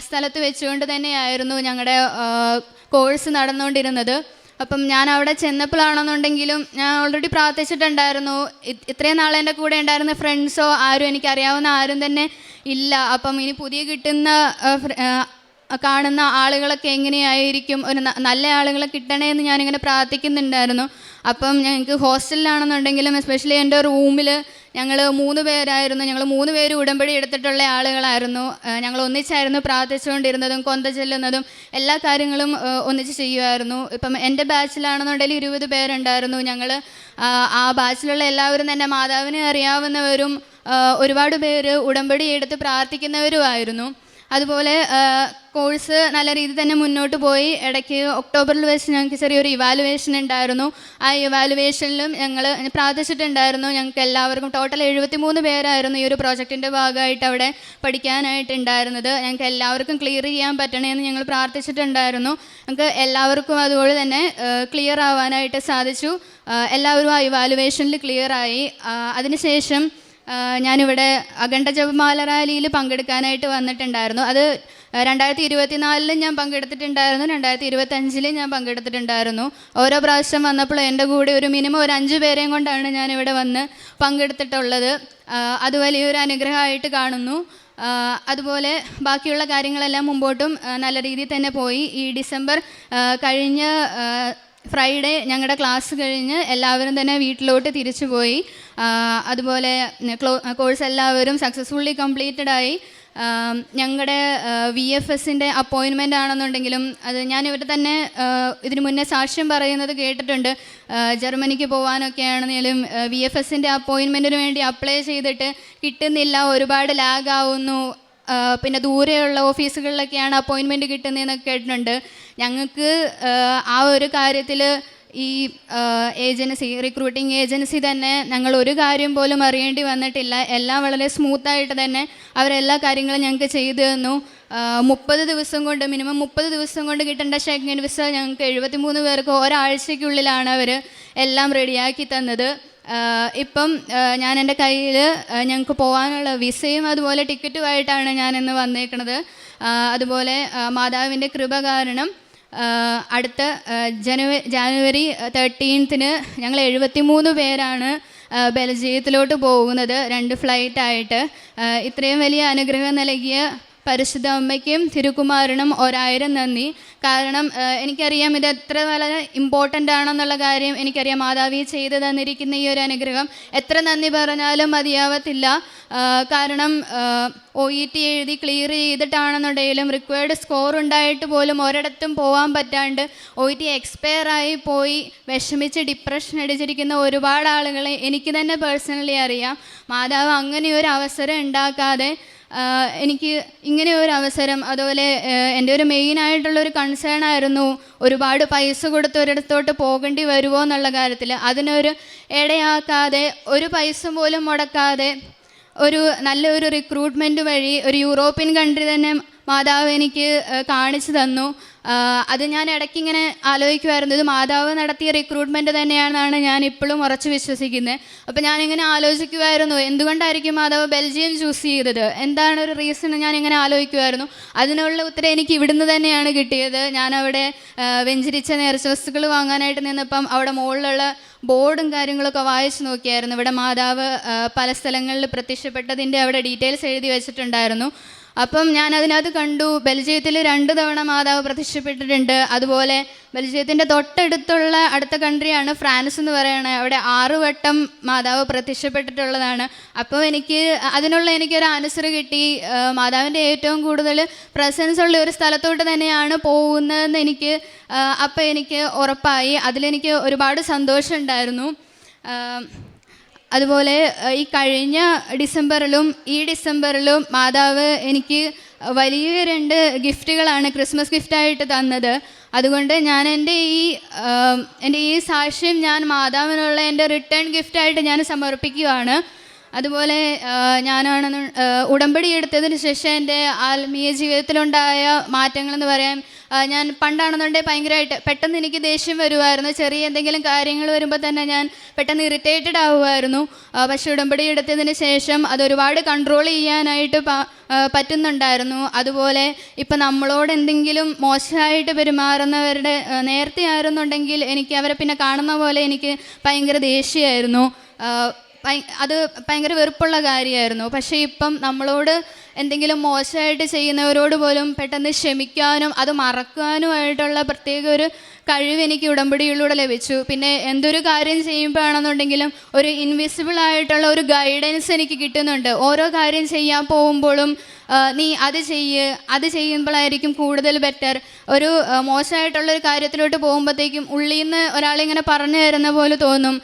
സ്ഥലത്ത് വെച്ചുകൊണ്ട് തന്നെയായിരുന്നു ഞങ്ങളുടെ കോഴ്സ് നടന്നുകൊണ്ടിരുന്നത്. അപ്പം ഞാൻ അവിടെ ചെന്നപ്പോഴാണെന്നുണ്ടെങ്കിലും ഞാൻ ഓൾറെഡി പ്രാർത്ഥിച്ചിട്ടുണ്ടായിരുന്നു. ഇത്രയും നാളെ എന്റെ കൂടെ ഉണ്ടായിരുന്ന ഫ്രണ്ട്സോ ആരും എനിക്കറിയാവുന്ന ആരും തന്നെ ഇല്ല. അപ്പം ഇനി പുതിയ കിട്ടുന്ന കാണുന്ന ആളുകളൊക്കെ എങ്ങനെയായിരിക്കും? ഒരു നല്ല ആളുകളെ കിട്ടണേ എന്ന് ഞാനിങ്ങനെ പ്രാർത്ഥിക്കുന്നുണ്ടായിരുന്നു. അപ്പം ഞങ്ങൾക്ക് ഹോസ്റ്റലിലാണെന്നുണ്ടെങ്കിലും എസ്പെഷ്യലി എന്റെ റൂമിൽ ഞങ്ങൾ മൂന്ന് പേരായിരുന്നു. ഞങ്ങൾ മൂന്ന് പേര് ഉടമ്പടി എടുത്തിട്ടുള്ള ആളുകളായിരുന്നു. ഞങ്ങൾ ഒന്നിച്ചായിരുന്നു പ്രാർത്ഥിച്ചുകൊണ്ടിരുന്നതും കൊന്ത ചെല്ലുന്നതും എല്ലാ കാര്യങ്ങളും ഒന്നിച്ച് ചെയ്യുമായിരുന്നു ഇപ്പം എന്റെ ബാച്ചിലാണെന്നുണ്ടെങ്കിൽ ഇരുപത് പേരുണ്ടായിരുന്നു. ഞങ്ങൾ ആ ബാച്ചിലുള്ള എല്ലാവരും തന്നെ മാതാവിനെ അറിയാവുന്നവരും ഒരുപാട് പേര് ഉടമ്പടി എടുത്ത് പ്രാർത്ഥിക്കുന്നവരുമായിരുന്നു. അതുപോലെ കോഴ്സ് നല്ല രീതിയിൽ തന്നെ മുന്നോട്ട് പോയി. ഇടയ്ക്ക് ഒക്ടോബറിൽ വെച്ച് ഞങ്ങൾക്ക് ചെറിയൊരു ഇവാലുവേഷൻ ഉണ്ടായിരുന്നു. ആ ഇവാലുവേഷനിലും ഞങ്ങൾ പ്രാർത്ഥിച്ചിട്ടുണ്ടായിരുന്നു. ഞങ്ങൾക്ക് എല്ലാവർക്കും ടോട്ടൽ എഴുപത്തി മൂന്ന് പേരായിരുന്നു ഈ ഒരു പ്രോജക്റ്റിന്റെ ഭാഗമായിട്ട് അവിടെ പഠിക്കാനായിട്ടുണ്ടായിരുന്നത്. ഞങ്ങൾക്ക് എല്ലാവർക്കും ക്ലിയർ ചെയ്യാൻ പറ്റണമെന്ന് ഞങ്ങൾ പ്രാർത്ഥിച്ചിട്ടുണ്ടായിരുന്നു. ഞങ്ങൾക്ക് എല്ലാവർക്കും അതുപോലെ തന്നെ ക്ലിയർ ആവാനായിട്ട് സാധിച്ചു. എല്ലാവരും ആ ഇവാലുവേഷനിൽ ക്ലിയറായി അതിനുശേഷം ആ, ഞാനിവിടെ അഖണ്ഡ ജപമാല റാലിയിൽ പങ്കെടുക്കാനായിട്ട് വന്നിട്ടുണ്ടായിരുന്നു. അത് രണ്ടായിരത്തി ഇരുപത്തിനാലിലും ഞാൻ പങ്കെടുത്തിട്ടുണ്ടായിരുന്നു. രണ്ടായിരത്തി ഇരുപത്തി അഞ്ചിലും ഞാൻ പങ്കെടുത്തിട്ടുണ്ടായിരുന്നു. ഓരോ പ്രാവശ്യം വന്നപ്പോൾ എന്റെ കൂടെ ഒരു മിനിമം ഒരു അഞ്ച് പേരെയും കൊണ്ടാണ് ഞാനിവിടെ വന്ന് പങ്കെടുത്തിട്ടുള്ളത്. അത് വലിയൊരു അനുഗ്രഹമായിട്ട് കാണുന്നു. അതുപോലെ ബാക്കിയുള്ള കാര്യങ്ങളെല്ലാം മുമ്പോട്ടും നല്ല രീതിയിൽ തന്നെ പോയി. ഈ ഡിസംബർ കഴിഞ്ഞ ഫ്രൈഡേ ഞങ്ങളുടെ ക്ലാസ് കഴിഞ്ഞ് എല്ലാവരും തന്നെ വീട്ടിലോട്ട് തിരിച്ചു പോയി. അതുപോലെ കോഴ്സ് എല്ലാവരും സക്സസ്ഫുള്ളി കംപ്ലീറ്റഡ് ആയി ഞങ്ങളുടെ വി എഫ് എസിന്റെ അപ്പോയിൻമെന്റ് ആണെന്നുണ്ടെങ്കിലും അത് ഞാൻ ഇവിടെ തന്നെ ഇതിനു മുന്നേ സാക്ഷ്യം പറയുന്നത് കേട്ടിട്ടുണ്ട്. ജർമ്മനിക്ക് പോകാനൊക്കെ ആണെങ്കിലും വി എഫ് എസിന്റെ അപ്പോയിൻമെന്റിന് വേണ്ടി അപ്ലൈ ചെയ്തിട്ട് കിട്ടുന്നില്ല ഒരുപാട് ലാഗ് ആവുന്നു പിന്നെ ദൂരെയുള്ള ഓഫീസുകളിലൊക്കെയാണ് അപ്പോയിൻമെന്റ് കിട്ടുന്നതെന്നൊക്കെ കേട്ടിട്ടുണ്ട്. ഞങ്ങൾക്ക് ആ, ഒരു കാര്യത്തിൽ ഈ ഏജൻസി റിക്രൂട്ടിംഗ് ഏജൻസി തന്നെ ഞങ്ങൾ ഒരു കാര്യം പോലും അറിയേണ്ടി വന്നിട്ടില്ല. എല്ലാം വളരെ സ്മൂത്തായിട്ട് തന്നെ അവരെല്ലാ കാര്യങ്ങളും ഞങ്ങൾക്ക് ചെയ്തു തന്നു. മുപ്പത് ദിവസം കൊണ്ട് മിനിമം മുപ്പത് ദിവസം കൊണ്ട് കിട്ടേണ്ട ഷെഗ്ഗൻ വിസ ഞങ്ങൾക്ക് എഴുപത്തിമൂന്ന് പേർക്ക് ഒരാഴ്ചയ്ക്കുള്ളിലാണ് അവർ എല്ലാം റെഡിയാക്കി തന്നത്. ഇപ്പം ഞാൻ എന്റെ കയ്യിൽ ഞങ്ങൾക്ക് പോകാനുള്ള വിസയും അതുപോലെ ടിക്കറ്റുമായിട്ടാണ് ഞാൻ ഇന്ന് വന്നേക്കുന്നത് അതുപോലെ മാതാവിന്റെ കൃപ കാരണം അടുത്ത ജനുവരി ജാനുവരി തേർട്ടീൻത്തിന് ഞങ്ങൾ എഴുപത്തി മൂന്ന് പേരാണ് ബെൽജിയത്തിലോട്ട് പോകുന്നത് രണ്ട് ഫ്ലൈറ്റായിട്ട്. ഇത്രയും വലിയ അനുഗ്രഹം നൽകിയ പരിശുദ്ധ അമ്മയ്ക്കും തിരുകുമാരനും ഒരായിരം നന്ദി. കാരണം എനിക്കറിയാം ഇത് എത്ര വളരെ ഇമ്പോർട്ടന്റ് ആണെന്നുള്ള കാര്യം എനിക്കറിയാം. മാതാവി ചെയ്തു തന്നിരിക്കുന്ന ഈ ഒരു അനുഗ്രഹം എത്ര നന്ദി പറഞ്ഞാലും മതിയാവത്തില്ല. കാരണം ഒ ഇ ടി എഴുതി ക്ലിയർ ചെയ്തിട്ടാണെന്നുണ്ടെങ്കിലും റിക്വയർഡ് സ്കോർ ഉണ്ടായിട്ട് പോലും ഒരിടത്തും പോകാൻ പറ്റാണ്ട് ഒ ഇ ടി എക്സ്പയർ ആയി പോയി വിഷമിച്ച് ഡിപ്രഷൻ അടിച്ചിരിക്കുന്ന ഒരുപാട് ആളുകളെ എനിക്ക് തന്നെ പേഴ്സണലി അറിയാം. മാതാവ് അങ്ങനെ ഒരു അവസരം ഉണ്ടാക്കാതെ എനിക്ക് ഇങ്ങനെ ഒരു അവസരം അതുപോലെ എന്റെ ഒരു മെയിനായിട്ടുള്ള ഒരു കൺസേൺ ആയിരുന്നു ഒരുപാട് പൈസ കൊടുത്ത് ഒരിടത്തോട്ട് പോകേണ്ടി വരുമോ എന്നുള്ള കാര്യത്തിൽ അതിനൊരു ഇടയാക്കാതെ ഒരു പൈസ പോലും മുടക്കാതെ ഒരു നല്ലൊരു റിക്രൂട്ട്മെന്റ് വഴി ഒരു യൂറോപ്യൻ കൺട്രി തന്നെ മാതാവ് എനിക്ക് കാണിച്ചു തന്നു. അത് ഞാൻ ഇടയ്ക്ക് ഇങ്ങനെ ആലോചിക്കുമായിരുന്നു ഇത് മാതാവ് നടത്തിയ റിക്രൂട്ട്മെന്റ് തന്നെയാണെന്നാണ് ഞാൻ ഇപ്പോഴും ഉറച്ചു വിശ്വസിക്കുന്നത് അപ്പോൾ ഞാനിങ്ങനെ ആലോചിക്കുമായിരുന്നു എന്തുകൊണ്ടായിരിക്കും മാതാവ് ബെൽജിയം ചൂസ് ചെയ്തത്? എന്താണ് ഒരു റീസൺ ഞാൻ ഇങ്ങനെ ആലോചിക്കുമായിരുന്നു അതിനുള്ള ഉത്തരം എനിക്ക് ഇവിടുന്ന് തന്നെയാണ് കിട്ടിയത്. ഞാൻ അവിടെ വെഞ്ചരിച്ച നേർച്ച വസ്തുക്കൾ വാങ്ങാനായിട്ട് നിന്നപ്പം അവിടെ മുകളിലുള്ള ബോർഡും കാര്യങ്ങളൊക്കെ വായിച്ചു നോക്കിയായിരുന്നു. ഇവിടെ മാതാവ് പല സ്ഥലങ്ങളിൽ പ്രത്യക്ഷപ്പെട്ടതിന്റെ അവിടെ ഡീറ്റെയിൽസ് എഴുതി വെച്ചിട്ടുണ്ടായിരുന്നു. അപ്പം ഞാൻ അതിനകത്ത് കണ്ടു ബെൽജിയത്തിൽ രണ്ട് തവണ മാതാവ് പ്രത്യക്ഷപ്പെട്ടിട്ടുണ്ട് അതുപോലെ ബെൽജിയത്തിന്റെ തൊട്ടടുത്തുള്ള അടുത്ത കൺട്രിയാണ് ഫ്രാൻസ് എന്ന് പറയുന്നത്. അവിടെ ആറു വട്ടം മാതാവ് പ്രത്യക്ഷപ്പെട്ടിട്ടുള്ളതാണ് അപ്പോൾ എനിക്ക് അതിനുള്ള എനിക്കൊരു ആൻസർ കിട്ടി. മാതാവിന്റെ ഏറ്റവും കൂടുതൽ പ്രസൻസ് ഉള്ള ഒരു സ്ഥലത്തോട്ട് തന്നെയാണ് പോകുന്നതെന്ന് എനിക്ക് അപ്പം എനിക്ക് ഉറപ്പായി. അതിലെനിക്ക് ഒരുപാട് സന്തോഷമുണ്ടായിരുന്നു. അതുപോലെ ഈ കഴിഞ്ഞ ഡിസംബറിലും ഈ ഡിസംബറിലും മാതാവ് എനിക്ക് വലിയ രണ്ട് ഗിഫ്റ്റുകളാണ് ക്രിസ്മസ് ഗിഫ്റ്റായിട്ട് തന്നത്. അതുകൊണ്ട് ഞാൻ എന്റെ ഈ എന്റെ ഈ സാക്ഷ്യം ഞാൻ മാതാവിനുള്ള എന്റെ റിട്ടേൺ ഗിഫ്റ്റായിട്ട് ഞാൻ സമർപ്പിക്കുകയാണ് അതുപോലെ ഞാനാണ് ഉടമ്പടി എടുത്തതിന് ശേഷം എന്റെ ആത്മീയ ജീവിതത്തിലുണ്ടായ മാറ്റങ്ങളെന്ന് പറയാൻ ഞാൻ പണ്ടാണെന്നുണ്ടെങ്കിൽ ഭയങ്കരമായിട്ട് പെട്ടെന്ന് എനിക്ക് ദേഷ്യം വരുമായിരുന്നു. ചെറിയ എന്തെങ്കിലും കാര്യങ്ങൾ വരുമ്പോൾ തന്നെ ഞാൻ പെട്ടെന്ന് ഇറിറ്റേറ്റഡ് ആവുമായിരുന്നു. പക്ഷെ ഉടമ്പടി എടുത്തതിന് ശേഷം അത് ഒരുപാട് കൺട്രോൾ ചെയ്യാനായിട്ട് പറ്റുന്നുണ്ടായിരുന്നു. അതുപോലെ ഇപ്പം നമ്മളോട് എന്തെങ്കിലും മോശമായിട്ട് പെരുമാറുന്നവരുടെ നേരത്തെ ആയിരുന്നുണ്ടെങ്കിൽ എനിക്ക് അവരെ പിന്നെ കാണുന്ന പോലെ എനിക്ക് ഭയങ്കര ദേഷ്യമായിരുന്നു. അത് ഭയങ്കര വെറുപ്പുള്ള കാര്യമായിരുന്നു പക്ഷേ ഇപ്പം നമ്മളോട് എന്തെങ്കിലും മോശമായിട്ട് ചെയ്യുന്നവരോട് പോലും പെട്ടെന്ന് ക്ഷമിക്കാനും അത് മറക്കാനുമായിട്ടുള്ള പ്രത്യേക ഒരു കഴിവ് എനിക്ക് ഉടമ്പടിയിലൂടെ ലഭിച്ചു. പിന്നെ എന്തൊരു കാര്യം ചെയ്യുമ്പോഴാണെന്നുണ്ടെങ്കിലും ഒരു ഇൻവിസിബിൾ ആയിട്ടുള്ള ഒരു ഗൈഡൻസ് എനിക്ക് കിട്ടുന്നുണ്ട്. ഓരോ കാര്യം ചെയ്യാൻ പോകുമ്പോഴും നീ അത് ചെയ്യ് അത് ചെയ്യുമ്പോഴായിരിക്കും കൂടുതൽ ബെറ്റർ ഒരു മോശമായിട്ടുള്ള ഒരു കാര്യത്തിലോട്ട് പോകുമ്പോഴത്തേക്കും ഉള്ളിൽ നിന്ന് ഒരാളിങ്ങനെ പറഞ്ഞു തരുന്ന പോലെ തോന്നും.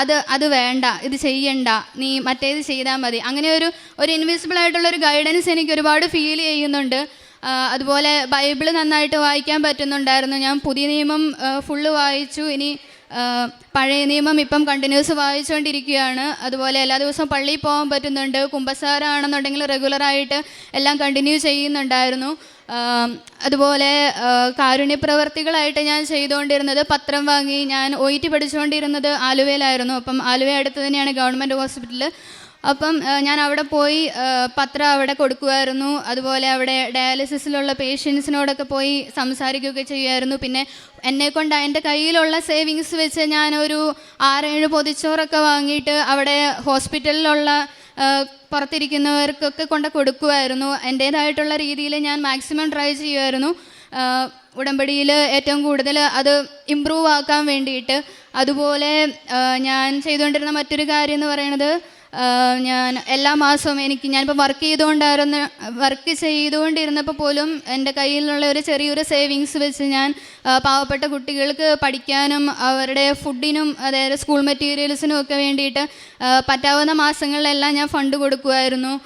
അത് അത് വേണ്ട ഇത് ചെയ്യണ്ട നീ മറ്റേത് ചെയ്താൽ മതി. അങ്ങനെ ഒരു ഒരു ഇൻവിസിബിൾ ആയിട്ടുള്ള ഒരു ഗൈഡൻസ് എനിക്ക് ഒരുപാട് ഫീൽ ചെയ്യുന്നുണ്ട്. അതുപോലെ ബൈബിൾ നന്നായിട്ട് വായിക്കാൻ പറ്റുന്നുണ്ടായിരുന്നു. ഞാൻ പുതിയ നിയമം ഫുള്ള് വായിച്ചു. ഇനി പഴയ നിയമം ഇപ്പം കണ്ടിന്യൂസ് വായിച്ചുകൊണ്ടിരിക്കുകയാണ് അതുപോലെ എല്ലാ ദിവസവും പള്ളിയിൽ പോകാൻ പറ്റുന്നുണ്ട്. കുമ്പസാരാണെന്നുണ്ടെങ്കിൽ റെഗുലറായിട്ട് എല്ലാം കണ്ടിന്യൂ ചെയ്യുന്നുണ്ടായിരുന്നു. അതുപോലെ കാരുണ്യപ്രവർത്തികളായിട്ട് കാരുണ്യ പ്രവർത്തികളായിട്ട് ഞാൻ ചെയ്തുകൊണ്ടിരുന്നത് പത്രം വാങ്ങി ഞാൻ ഒ ടി പഠിച്ചുകൊണ്ടിരുന്നത് ആലുവയിലായിരുന്നു. അപ്പം ആലുവ അടുത്ത് തന്നെയാണ് ഗവൺമെന്റ് ഹോസ്പിറ്റൽ അപ്പം ഞാൻ അവിടെ പോയി പത്രം അവിടെ കൊടുക്കുമായിരുന്നു അതുപോലെ അവിടെ ഡയാലിസിസിലുള്ള പേഷ്യൻസിനോടൊക്കെ പോയി സംസാരിക്കുകയൊക്കെ ചെയ്യുമായിരുന്നു പിന്നെ എന്നെ കൊണ്ട് എന്റെ കയ്യിലുള്ള സേവിങ്സ് വെച്ച് ഞാനൊരു ആറേഴ് പൊതിച്ചോറൊക്കെ വാങ്ങിയിട്ട് അവിടെ ഹോസ്പിറ്റലിലുള്ള പുറത്തിരിക്കുന്നവർക്കൊക്കെ കൊണ്ട് കൊടുക്കുമായിരുന്നു എന്റേതായിട്ടുള്ള രീതിയിൽ ഞാൻ മാക്സിമം ട്രൈ ചെയ്യുമായിരുന്നു ഉടമ്പടിയിൽ ഏറ്റവും കൂടുതൽ അത് ഇമ്പ്രൂവ് ആക്കാൻ വേണ്ടിയിട്ട്. അതുപോലെ ഞാൻ ചെയ്തുകൊണ്ടിരുന്ന മറ്റൊരു കാര്യം എന്ന് പറയുന്നത് ഞാൻ എല്ലാ മാസവും എനിക്ക് ഞാനിപ്പോൾ വർക്ക് ചെയ്തുകൊണ്ടായിരുന്ന വർക്ക് ചെയ്തുകൊണ്ടിരുന്നപ്പോൾ പോലും എന്റെ കയ്യിലുള്ള ഒരു ചെറിയൊരു സേവിങ്സ് വെച്ച് ഞാൻ പാവപ്പെട്ട കുട്ടികൾക്ക് പഠിക്കാനും അവരുടെ ഫുഡിനും അതായത് സ്കൂൾ മെറ്റീരിയൽസിനും ഒക്കെ വേണ്ടിയിട്ട് പറ്റാവുന്ന മാസങ്ങളിലെല്ലാം ഞാൻ ഫണ്ട് കൊടുക്കുമായിരുന്നു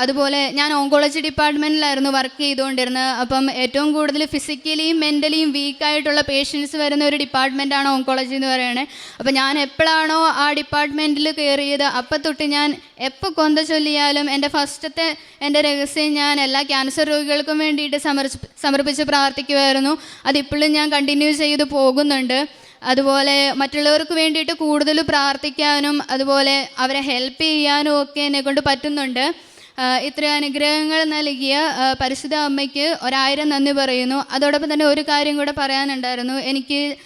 അതുപോലെ ഞാൻ ഓങ്കോളജി ഡിപ്പാർട്ട്മെന്റിലായിരുന്നു വർക്ക് ചെയ്തുകൊണ്ടിരുന്നത്. അപ്പം ഏറ്റവും കൂടുതൽ ഫിസിക്കലിയും മെന്റലിയും വീക്കായിട്ടുള്ള പേഷ്യൻസ് വരുന്ന ഒരു ഡിപ്പാർട്ട്മെന്റാണ് ഓങ്കോളജി എന്ന് പറയുന്നത്. അപ്പം ഞാൻ എപ്പോഴാണോ ആ ഡിപ്പാർട്ട്മെന്റിൽ കയറിയത് അപ്പം ഞാൻ എപ്പോൾ കൊന്ത ചൊല്ലിയാലും എന്റെ ഫസ്റ്റത്തെ എന്റെ രഹസ്യം ഞാൻ എല്ലാ ക്യാൻസർ രോഗികൾക്കും വേണ്ടിയിട്ട് സമർപ്പി സമർപ്പിച്ച് പ്രാർത്ഥിക്കുമായിരുന്നു അതിപ്പോഴും ഞാൻ കണ്ടിന്യൂ ചെയ്ത് പോകുന്നുണ്ട്. അതുപോലെ മറ്റുള്ളവർക്ക് വേണ്ടിയിട്ട് കൂടുതൽ പ്രാർത്ഥിക്കാനും അതുപോലെ അവരെ ഹെൽപ്പ് ചെയ്യാനും ഒക്കെ എന്നെ കൊണ്ട് പറ്റുന്നുണ്ട്. ആ, ഇത്രയും അനുഗ്രഹങ്ങൾ നൽകിയ പരിശുദ്ധ അമ്മയ്ക്ക് ഒരായിരം നന്ദി പറയുന്നു. അതോടൊപ്പം തന്നെ ഒരു കാര്യം കൂടെ പറയാനുണ്ടായിരുന്നു. എനിക്ക്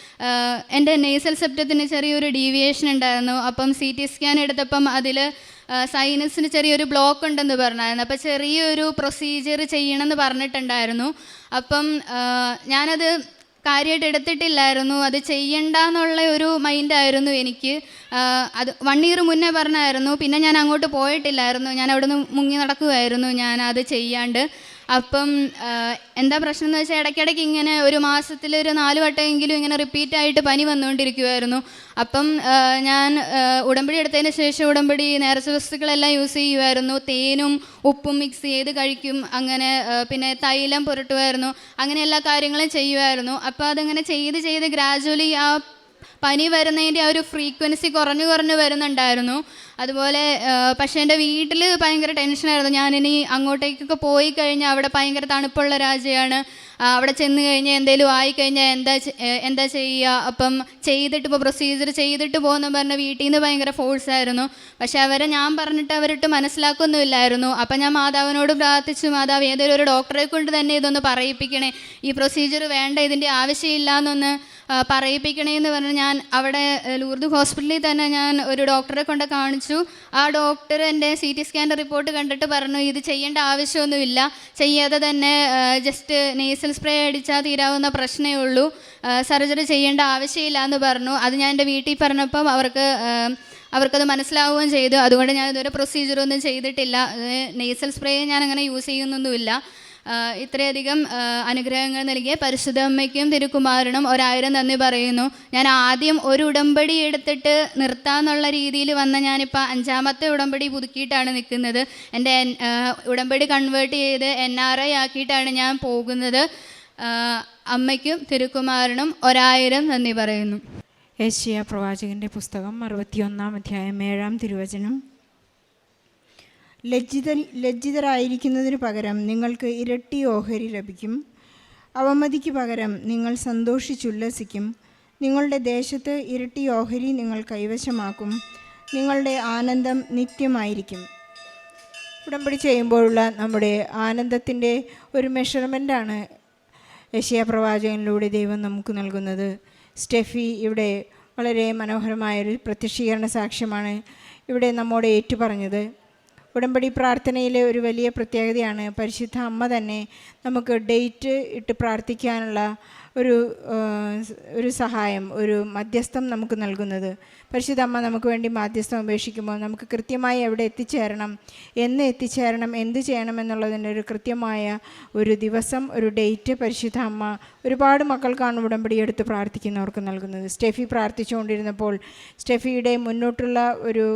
എന്റെ നേസൽ സെപ്റ്റത്തിന് ചെറിയൊരു ഡീവിയേഷൻ ഉണ്ടായിരുന്നു. അപ്പം സി ടി സ്കാൻ എടുത്തപ്പം അതിൽ സൈനസിന് ചെറിയൊരു ബ്ലോക്ക് ഉണ്ടെന്ന് പറഞ്ഞായിരുന്നു. അപ്പം ചെറിയൊരു പ്രൊസീജിയർ ചെയ്യണമെന്ന് പറഞ്ഞിട്ടുണ്ടായിരുന്നു. അപ്പം ഞാനത് കാര്യമായിട്ട് എടുത്തിട്ടില്ലായിരുന്നു. അത് ചെയ്യണ്ട എന്നുള്ള ഒരു മൈൻഡായിരുന്നു എനിക്ക്. അത് വൺ ഇയർ മുന്നേ പറഞ്ഞായിരുന്നു. പിന്നെ ഞാൻ അങ്ങോട്ട് പോയിട്ടില്ലായിരുന്നു. ഞാൻ അവിടെ നിന്ന് മുങ്ങി നടക്കുമായിരുന്നു ഞാൻ അത് ചെയ്യാണ്ട് അപ്പം എന്താ പ്രശ്നം എന്ന് വെച്ചാൽ ഇടയ്ക്കിടയ്ക്ക് ഇങ്ങനെ ഒരു മാസത്തിൽ ഒരു നാല് വട്ടമെങ്കിലും ഇങ്ങനെ റിപ്പീറ്റ് ആയിട്ട് പനി വന്നുകൊണ്ടിരിക്കുമായിരുന്നു അപ്പം ഞാൻ ഉടമ്പടി എടുത്തതിന് ശേഷം ഉടമ്പടി നേർച്ച വസ്തുക്കളെല്ലാം യൂസ് ചെയ്യുമായിരുന്നു തേനും ഉപ്പും മിക്സ് ചെയ്ത് കഴിക്കും. അങ്ങനെ പിന്നെ തൈലം പുരട്ടുമായിരുന്നു അങ്ങനെ എല്ലാ കാര്യങ്ങളും ചെയ്യുമായിരുന്നു അപ്പോൾ അതങ്ങനെ ചെയ്ത് ചെയ്ത് ഗ്രാജുവലി ആ പനി വരുന്നതിന്റെ ആ ഒരു ഫ്രീക്വൻസി കുറഞ്ഞു കുറഞ്ഞു വരുന്നുണ്ടായിരുന്നു. അതുപോലെ പക്ഷേ എന്റെ വീട്ടിൽ ഭയങ്കര ടെൻഷനായിരുന്നു. ഞാനിനി അങ്ങോട്ടേക്കൊക്കെ പോയി കഴിഞ്ഞാൽ അവിടെ ഭയങ്കര തണുപ്പുള്ള രാജ്യമാണ്. അവിടെ ചെന്ന് കഴിഞ്ഞാൽ എന്തെങ്കിലും ആയിക്കഴിഞ്ഞാൽ എന്താ എന്താ ചെയ്യുക അപ്പം ചെയ്തിട്ട് ഇപ്പോൾ പ്രൊസീജിയർ ചെയ്തിട്ട് പോകുന്ന പറഞ്ഞ വീട്ടിൽ നിന്ന് ഭയങ്കര ഫോഴ്സ് ആയിരുന്നു. പക്ഷെ അവരെ ഞാൻ പറഞ്ഞിട്ട് അവരിട്ട് മനസ്സിലാക്കൊന്നുമില്ലായിരുന്നു. അപ്പം ഞാൻ മാതാവിനോട് പ്രാർത്ഥിച്ചു മാതാവ് ഏതെങ്കിലും ഒരു ഡോക്ടറെ കൊണ്ട് തന്നെ ഇതൊന്ന് പറയിപ്പിക്കണേ. ഈ പ്രൊസീജിയർ വേണ്ട ഇതിന്റെ ആവശ്യമില്ല എന്നൊന്ന് പറയിപ്പിക്കണേ എന്ന് പറഞ്ഞ് ഞാൻ അവിടെ ലൂർദ് ഹോസ്പിറ്റലിൽ തന്നെ ഞാൻ ഒരു ഡോക്ടറെ കൊണ്ട് കാണിച്ചു. ആ ഡോക്ടർ എന്റെ സി ടി സ്കാന്റെ റിപ്പോർട്ട് കണ്ടിട്ട് പറഞ്ഞു ഇത് ചെയ്യേണ്ട ആവശ്യമൊന്നുമില്ല. ചെയ്യാതെ തന്നെ ജസ്റ്റ് നെയ്സൽ സ്പ്രേ അടിച്ചാൽ തീരാവുന്ന പ്രശ്നമേ ഉള്ളൂ. സർജറി ചെയ്യേണ്ട ആവശ്യമില്ല എന്ന് പറഞ്ഞു. അത് ഞാൻ എന്റെ വീട്ടിൽ പറഞ്ഞപ്പം അവർക്ക് അവർക്കത് മനസ്സിലാവുകയും ചെയ്തു. അതുകൊണ്ട് ഞാൻ ഇതുവരെ പ്രൊസീജിയറൊന്നും ചെയ്തിട്ടില്ല. നെയ്സൽ സ്പ്രേ ഞാൻ അങ്ങനെ യൂസ് ചെയ്യുന്നൊന്നുമില്ല. ഇത്രയധികം അനുഗ്രഹങ്ങൾ നൽകിയ പരിശുദ്ധ അമ്മയ്ക്കും തിരുക്കുമാരനും ഒരായിരം നന്ദി പറയുന്നു. ഞാൻ ആദ്യം ഒരു ഉടമ്പടി എടുത്തിട്ട് നിർത്താമെന്നുള്ള രീതിയിൽ വന്ന ഞാനിപ്പോൾ അഞ്ചാമത്തെ ഉടമ്പടി പുതുക്കിയിട്ടാണ് നിൽക്കുന്നത്. എന്റെ ഉടമ്പടി കൺവേർട്ട് ചെയ്ത് എൻ ആർ ഐ ആക്കിയിട്ടാണ് ഞാൻ പോകുന്നത്. അമ്മയ്ക്കും തിരുക്കുമാരനും ഒരായിരം നന്ദി പറയുന്നു. ഏഷ്യ പ്രവാചകന്റെ പുസ്തകം അറുപത്തിയൊന്നാം അധ്യായം ഏഴാം തിരുവചനം. ലജ്ജിത ലജ്ജിതരായിരിക്കുന്നതിന് പകരം നിങ്ങൾക്ക് ഇരട്ടി ഓഹരി ലഭിക്കും. അവമതിക്ക് പകരം നിങ്ങൾ സന്തോഷിച്ചുല്ലസിക്കും. നിങ്ങളുടെ ദേശത്ത് ഇരട്ടി ഓഹരി നിങ്ങൾ കൈവശമാക്കും. നിങ്ങളുടെ ആനന്ദം നിത്യമായിരിക്കും. ഉടമ്പടി ചെയ്യുമ്പോഴുള്ള നമ്മുടെ ആനന്ദത്തിന്റെ ഒരു മെഷർമെന്റാണ് യശയ പ്രവാചകനിലൂടെ ദൈവം നമുക്ക് നൽകുന്നത്. സ്റ്റെഫി ഇവിടെ വളരെ മനോഹരമായൊരു പ്രത്യക്ഷീകരണ സാക്ഷ്യമാണ് ഇവിടെ നമ്മോട് ഏറ്റുപറഞ്ഞത്. ഉടമ്പടി പ്രാർത്ഥനയിലെ ഒരു വലിയ പ്രത്യേകതയാണ് പരിശുദ്ധ അമ്മ തന്നെ നമുക്ക് ഡേറ്റ് ഇട്ട് പ്രാർത്ഥിക്കാനുള്ള ഒരു ഒരു സഹായം ഒരു മധ്യസ്ഥം നമുക്ക് നൽകുന്നത്. പരിശുദ്ധ അമ്മ നമുക്ക് വേണ്ടി മാധ്യസ്ഥം ഉപേക്ഷിക്കുമ്പോൾ നമുക്ക് കൃത്യമായി എവിടെ എത്തിച്ചേരണം എന്ന് എത്തിച്ചേരണം എന്ത് ചെയ്യണം എന്നുള്ളതിന്റെ ഒരു കൃത്യമായ ഒരു ദിവസം ഒരു ഡേറ്റ് പരിശുദ്ധ അമ്മ ഒരുപാട് മക്കൾക്കാണ് ഉടമ്പടി എടുത്ത് പ്രാർത്ഥിക്കുന്നവർക്ക് നൽകുന്നത്. സ്റ്റെഫി പ്രാർത്ഥിച്ചുകൊണ്ടിരുന്നപ്പോൾ സ്റ്റെഫിയുടെ മുന്നോട്ടുള്ള ഒരു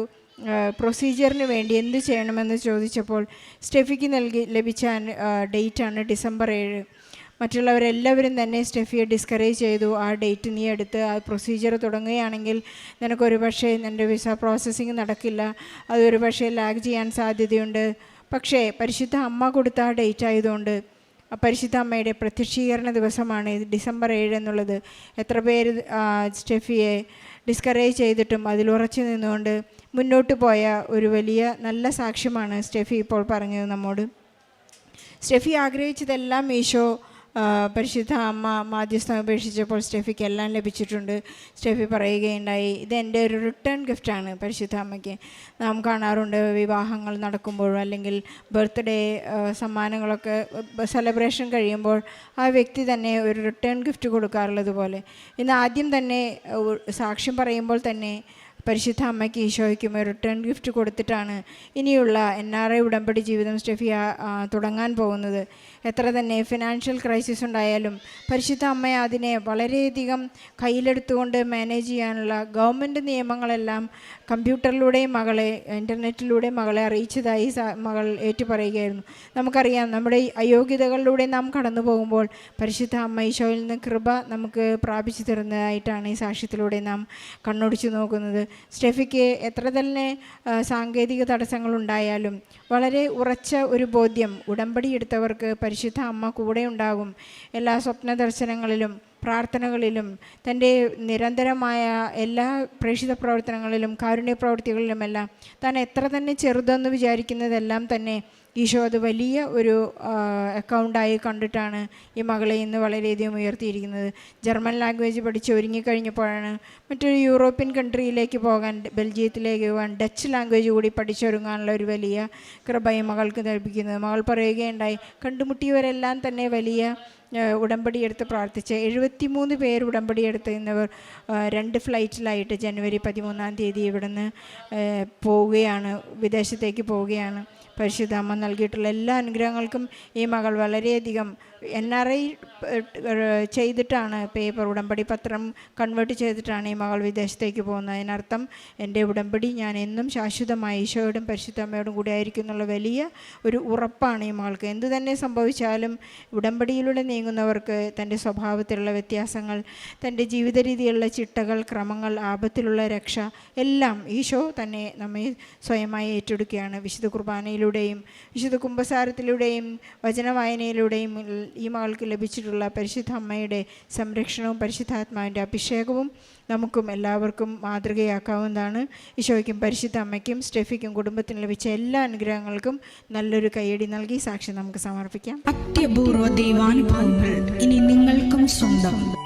പ്രൊസീജിയറിന് വേണ്ടി എന്ത് ചെയ്യണമെന്ന് ചോദിച്ചപ്പോൾ സ്റ്റെഫിക്ക് നൽകി ലഭിച്ച ഡേറ്റാണ് ഡിസംബർ ഏഴ്. മറ്റുള്ളവരെല്ലാവരും തന്നെ സ്റ്റെഫിയെ ഡിസ്കറേജ് ചെയ്തു. ആ ഡേറ്റ് നീ എടുത്ത് ആ പ്രൊസീജിയർ തുടങ്ങുകയാണെങ്കിൽ നിനക്കൊരു പക്ഷേ നിന്റെ വിസ പ്രോസസ്സിങ് നടക്കില്ല. അതൊരു പക്ഷേ ലാഗ് ചെയ്യാൻ സാധ്യതയുണ്ട്. പക്ഷേ പരിശുദ്ധ അമ്മ കൊടുത്ത ആ ഡേറ്റ് ആയതുകൊണ്ട് പരിശുദ്ധ അമ്മയുടെ പ്രത്യക്ഷീകരണ ദിവസമാണ് ഡിസംബർ ഏഴ് എന്നുള്ളത്. എത്ര പേര് സ്റ്റെഫിയെ ഡിസ്കറേജ് ചെയ്തിട്ടും അതിലുറച്ചു നിന്നുകൊണ്ട് മുന്നോട്ട് പോയ ഒരു വലിയ നല്ല സാക്ഷ്യമാണ് സ്റ്റെഫി ഇപ്പോൾ പറഞ്ഞത് നമ്മോട്. സ്റ്റെഫി ആഗ്രഹിച്ചതെല്ലാം ഈശോ പരിശുദ്ധ അമ്മ മാധ്യസ്ഥം അപേക്ഷിച്ചപ്പോൾ സ്റ്റെഫിക്ക് എല്ലാം ലഭിച്ചിട്ടുണ്ട്. സ്റ്റെഫി പറയുകയുണ്ടായി ഇത് എന്റെ ഒരു റിട്ടേൺ ഗിഫ്റ്റാണ് പരിശുദ്ധ അമ്മയ്ക്ക്. നാം കാണാറുണ്ട് വിവാഹങ്ങൾ നടക്കുമ്പോഴോ അല്ലെങ്കിൽ ബർത്ത്ഡേ സമ്മാനങ്ങളൊക്കെ സെലിബ്രേഷൻ കഴിയുമ്പോൾ ആ വ്യക്തി തന്നെ ഒരു റിട്ടേൺ ഗിഫ്റ്റ് കൊടുക്കാറുള്ളത് പോലെ ഇന്ന് ആദ്യം തന്നെ സാക്ഷ്യം പറയുമ്പോൾ തന്നെ പരിശുദ്ധ അമ്മയ്ക്ക് ഈശോയ്ക്കും ഒരു റിട്ടേൺ ഗിഫ്റ്റ് കൊടുത്തിട്ടാണ് ഇനിയുള്ള എൻ ആർ ഐ ഉടമ്പടി ജീവിതം സ്റ്റെഫി തുടങ്ങാൻ പോകുന്നത്. എത്ര തന്നെ ഫിനാൻഷ്യൽ ക്രൈസിസ് ഉണ്ടായാലും പരിശുദ്ധ അമ്മ അതിനെ വളരെയധികം കയ്യിലെടുത്തുകൊണ്ട് മാനേജ് ചെയ്യാനുള്ള ഗവൺമെന്റ് നിയമങ്ങളെല്ലാം കമ്പ്യൂട്ടറിലൂടെയും മകളെ ഇന്റർനെറ്റിലൂടെ മകളെ അറിയിച്ചതായി മകൾ ഏറ്റുപറയുകയായിരുന്നു. നമുക്കറിയാം നമ്മുടെ അയോഗ്യതകളിലൂടെ നാം കടന്നു പോകുമ്പോൾ പരിശുദ്ധ അമ്മ ഈശോയിൽ നിന്ന് കൃപ നമുക്ക് പ്രാപിച്ചു തരുന്നതായിട്ടാണ് ഈ സാക്ഷ്യത്തിലൂടെ നാം കണ്ണൊടിച്ചു നോക്കുന്നത്. സ്റ്റെഫിക്ക് എത്ര തന്നെ സാങ്കേതിക തടസ്സങ്ങളുണ്ടായാലും വളരെ ഉറച്ച ഒരു ബോധ്യം ഉടമ്പടി എടുത്തവർക്ക് പരിശുദ്ധ അമ്മ കൂടെ ഉണ്ടാകും എല്ലാ സ്വപ്ന ദർശനങ്ങളിലും പ്രാർത്ഥനകളിലും തന്റെ നിരന്തരമായ എല്ലാ പ്രേക്ഷിത പ്രവർത്തനങ്ങളിലും കാരുണ്യ പ്രവൃത്തികളിലുമെല്ലാം താൻ എത്ര തന്നെ ചെറുതെന്ന് വിചാരിക്കുന്നതെല്ലാം തന്നെ ഈശോ അത് വലിയ ഒരു അക്കൗണ്ടായി കണ്ടിട്ടാണ് ഈ മകളെ ഇന്ന് വളരെയധികം ഉയർത്തിയിരിക്കുന്നത്. ജർമ്മൻ ലാംഗ്വേജ് പഠിച്ച് ഒരുങ്ങിക്കഴിഞ്ഞപ്പോഴാണ് മറ്റൊരു യൂറോപ്യൻ കൺട്രിയിലേക്ക് പോകാൻ ബെൽജിയത്തിലേക്ക് പോകാൻ ഡച്ച് ലാംഗ്വേജ് കൂടി പഠിച്ചൊരുങ്ങാനുള്ള ഒരു വലിയ കൃപ മകൾക്ക് ലഭിക്കുന്നത് മകൾ പറയുകയുണ്ടായി കണ്ടുമുട്ടിയവരെല്ലാം തന്നെ വലിയ ഉടമ്പടിയെടുത്ത് പ്രാർത്ഥിച്ച് എഴുപത്തിമൂന്ന് പേർ ഉടമ്പടി എടുത്ത് ഇന്നവർ രണ്ട് ഫ്ലൈറ്റിലായിട്ട് ജനുവരി പതിമൂന്നാം തീയതി ഇവിടുന്ന് പോവുകയാണ് വിദേശത്തേക്ക് പോവുകയാണ്. പരിശുദ്ധ അമ്മ നൽകിയിട്ടുള്ള എല്ലാ അനുഗ്രഹങ്ങൾക്കും ഈ മകൾ വളരെയധികം എൻ ആർ ഐ ചെയ്തിട്ടാണ് പേപ്പർ ഉടമ്പടി പത്രം കൺവേർട്ട് ചെയ്തിട്ടാണ് ഈ മകൾ വിദേശത്തേക്ക് പോകുന്നത്. അതിനർത്ഥം എന്റെ ഉടമ്പടി ഞാൻ എന്നും ശാശ്വതമായി ഈശോയോടും പരിശുദ്ധമ്മയോടും കൂടി ആയിരിക്കും എന്നുള്ള വലിയ ഒരു ഉറപ്പാണ് ഈ മകൾക്ക്. എന്ത് തന്നെ സംഭവിച്ചാലും ഉടമ്പടിയിലൂടെ നീങ്ങുന്നവർക്ക് തന്റെ സ്വഭാവത്തിലുള്ള വ്യത്യാസങ്ങൾ തന്റെ ജീവിത രീതിയിലുള്ള ചിട്ടകൾ ക്രമങ്ങൾ ആപത്തിലുള്ള രക്ഷ എല്ലാം ഈശോ തന്നെ നമ്മെ സ്വയമായി ഏറ്റെടുക്കുകയാണ്. വിശുദ്ധ കുർബാനയിലൂടെയും വിശുദ്ധ കുംഭസാരത്തിലൂടെയും വചനവായനയിലൂടെയും ഈ മകൾക്ക് ലഭിച്ചിട്ടുള്ള പരിശുദ്ധ അമ്മയുടെ സംരക്ഷണവും പരിശുദ്ധാത്മാവിന്റെ അഭിഷേകവും നമുക്കും എല്ലാവർക്കും മാതൃകയാക്കാവുന്നതാണ്. ഈശോയ്ക്കും പരിശുദ്ധ അമ്മയ്ക്കും സ്റ്റെഫിക്കും കുടുംബത്തിന് ലഭിച്ച എല്ലാ അനുഗ്രഹങ്ങൾക്കും നല്ലൊരു കൈയടി നൽകി സാക്ഷി നമുക്ക് സമർപ്പിക്കാം. അത്യപൂർവ ദൈവാനുഭവങ്ങൾ ഇനി നിങ്ങൾക്കും സ്വന്തം.